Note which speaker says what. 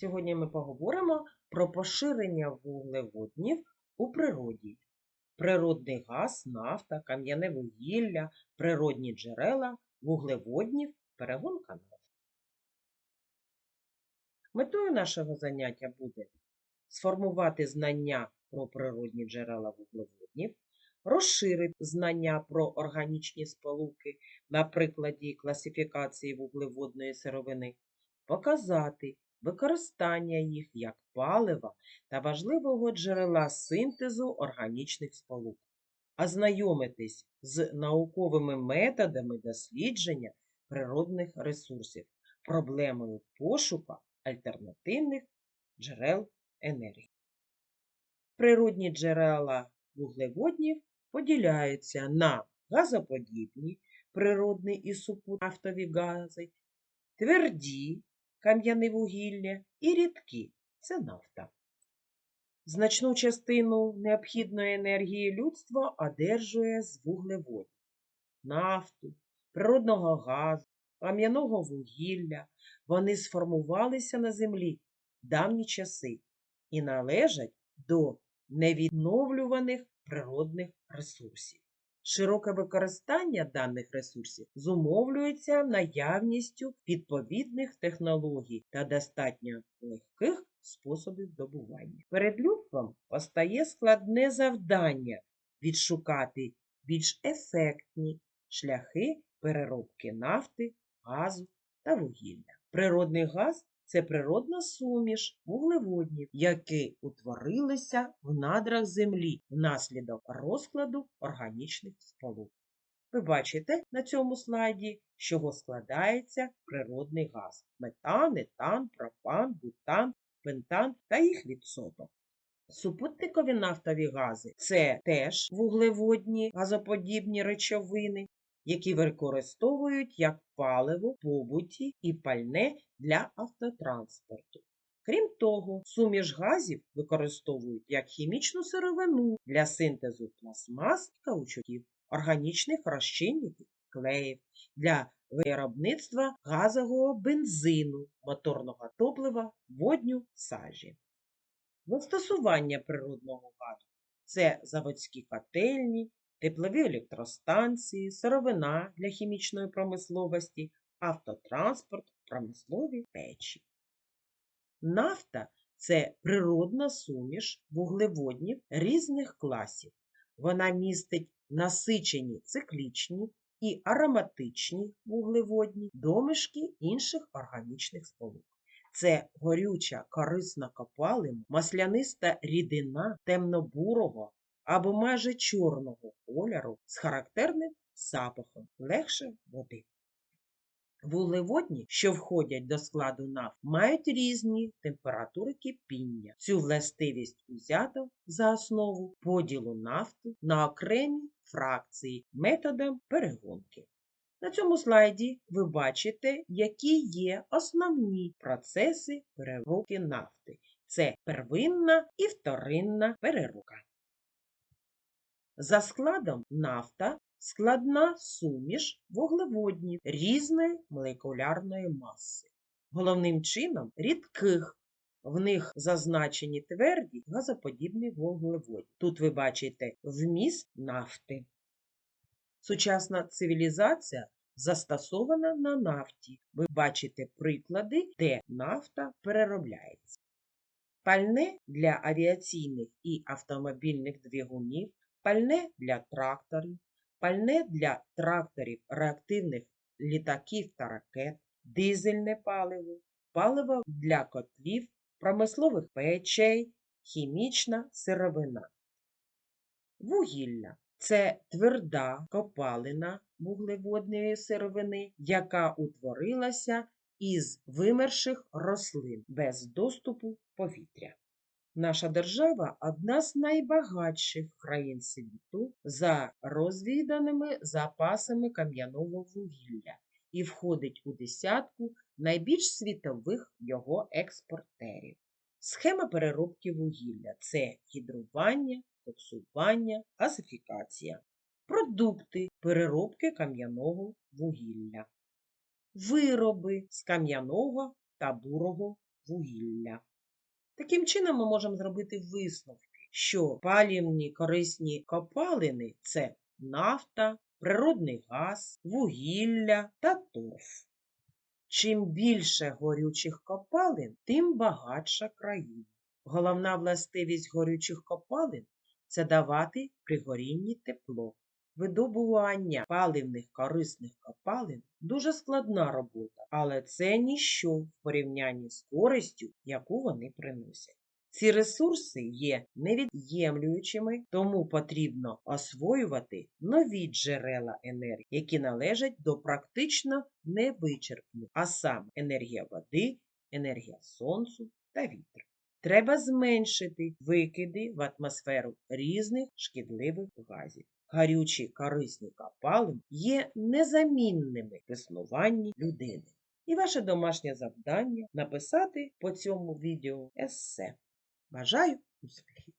Speaker 1: Сьогодні ми поговоримо про поширення вуглеводнів у природі. Природний газ, нафта, кам'яне вугілля, природні джерела, вуглеводнів, перегонка нафти. Метою нашого заняття буде сформувати знання про природні джерела вуглеводнів, розширити знання про органічні сполуки на прикладі класифікації вуглеводної сировини, показати використання їх як палива та важливого джерела синтезу органічних сполук, ознайомитись з науковими методами дослідження природних ресурсів, проблемою пошука альтернативних джерел енергії. Природні джерела вуглеводнів поділяються на газоподібні, природні і супутнафтові гази, тверді, кам'яне вугілля і рідкі це нафта. Значну частину необхідної енергії людство одержує з вуглеводів, нафту, природного газу, кам'яного вугілля. Вони сформувалися на землі в давні часи і належать до невідновлюваних природних ресурсів. Широке використання даних ресурсів зумовлюється наявністю відповідних технологій та достатньо легких способів добування. Перед людством постає складне завдання відшукати більш ефектні шляхи переробки нафти, газу та вугілля. Природний газ це природна суміш вуглеводнів, які утворилися в надрах землі внаслідок розкладу органічних сполук. Ви бачите на цьому слайді, з чого складається природний газ: метан, етан, пропан, бутан, пентан та їх відсоток. Супутникові нафтові гази це теж вуглеводні газоподібні речовини, які використовують як паливо, побуті і пальне для автотранспорту. Крім того, суміш газів використовують як хімічну сировину для синтезу пластмас і каучуків, органічних розчинників, клеїв, для виробництва газового бензину, моторного топлива, водню, сажі. Застосування природного газу це заводські котельні, теплові електростанції, сировина для хімічної промисловості, автотранспорт, промислові печі. Нафта це природна суміш вуглеводнів різних класів. Вона містить насичені циклічні і ароматичні вуглеводні домішки інших органічних сполук. Це горюча корисна копалина, масляниста рідина темно-бурого або майже чорного кольору з характерним запахом легше води. Вуглеводні, що входять до складу нафт, мають різні температури кипіння. Цю властивість узято за основу поділу нафти на окремі фракції методом перегонки. На цьому слайді ви бачите, які є основні процеси переробки нафти. Це первинна і вторинна переробка. За складом нафта складна суміш вуглеводнів різної молекулярної маси. Головним чином рідких, в них зазначені тверді газоподібні вуглеводі. Тут ви бачите вміст нафти. Сучасна цивілізація застосована на нафті. Ви бачите приклади, де нафта переробляється. Пальне для авіаційних і автомобільних двигунів, пальне для тракторів, пальне для тракторів реактивних літаків та ракет, дизельне паливо, паливо для котлів, промислових печей, хімічна сировина. Вугілля це тверда копалина вуглеводної сировини, яка утворилася із вимерших рослин без доступу повітря. Наша держава одна з найбагатших країн світу за розвіданими запасами кам'яного вугілля і входить у десятку найбільш світових його експортерів. Схема переробки вугілля це гідрування, коксування, газифікація. Продукти переробки кам'яного вугілля. Вироби з кам'яного та бурого вугілля. Таким чином ми можемо зробити висновки, що палівні корисні копалини це нафта, природний газ, вугілля та торф. Чим більше горючих копалин, тим багатша країна. Головна властивість горючих копалин це давати при горінні тепло. Видобування паливних корисних копалин дуже складна робота, але це ніщо в порівнянні з користю, яку вони приносять. Ці ресурси є невід'ємлюючими, тому потрібно освоювати нові джерела енергії, які належать до практично невичерпних, а саме енергія води, енергія сонцю та вітру. Треба зменшити викиди в атмосферу різних шкідливих газів. Гарючі корисні копалини є незамінними в існуванні людини. І ваше домашнє завдання написати по цьому відео есе. Бажаю успіхів!